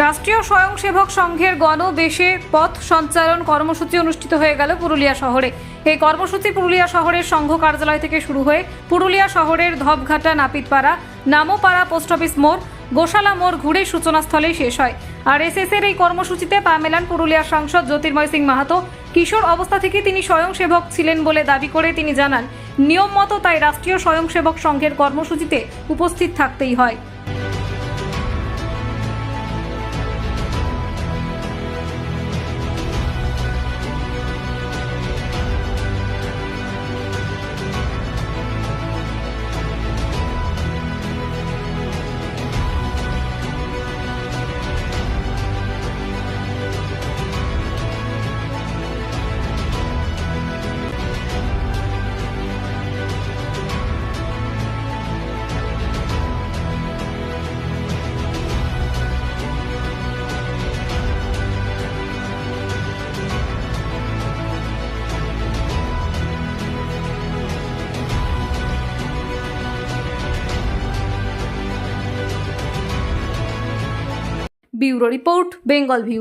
রাষ্ট্রীয় স্বয়ংসেবক সংঘের গণবেশে পথ সঞ্চালন কর্মসূচি অনুষ্ঠিত হয়ে গেল পুরুলিয়া শহরে। এই কর্মসূচি পুরুলিয়া শহরের সংঘ কার্যালয় থেকে শুরু হয়ে পুরুলিয়া শহরের ধপঘাটা নাপিতপাড়া, নামোপাড়া পোস্ট অফিস মোড়, গোশালা মোড় ঘুরে সূচনাস্থলে শেষ হয়। আর এস এর এই কর্মসূচিতে পা মেলান পুরুলিয়ার সাংসদ জ্যোতির্ময় সিং মাহাতো। কিশোর অবস্থা থেকে তিনি স্বয়ংসেবক ছিলেন বলে দাবি করে তিনি জানান, নিয়ম মতো তাই রাষ্ট্রীয় স্বয়ংসেবক সংঘের কর্মসূচিতে উপস্থিত থাকতেই হয়। Bureau report Bengal views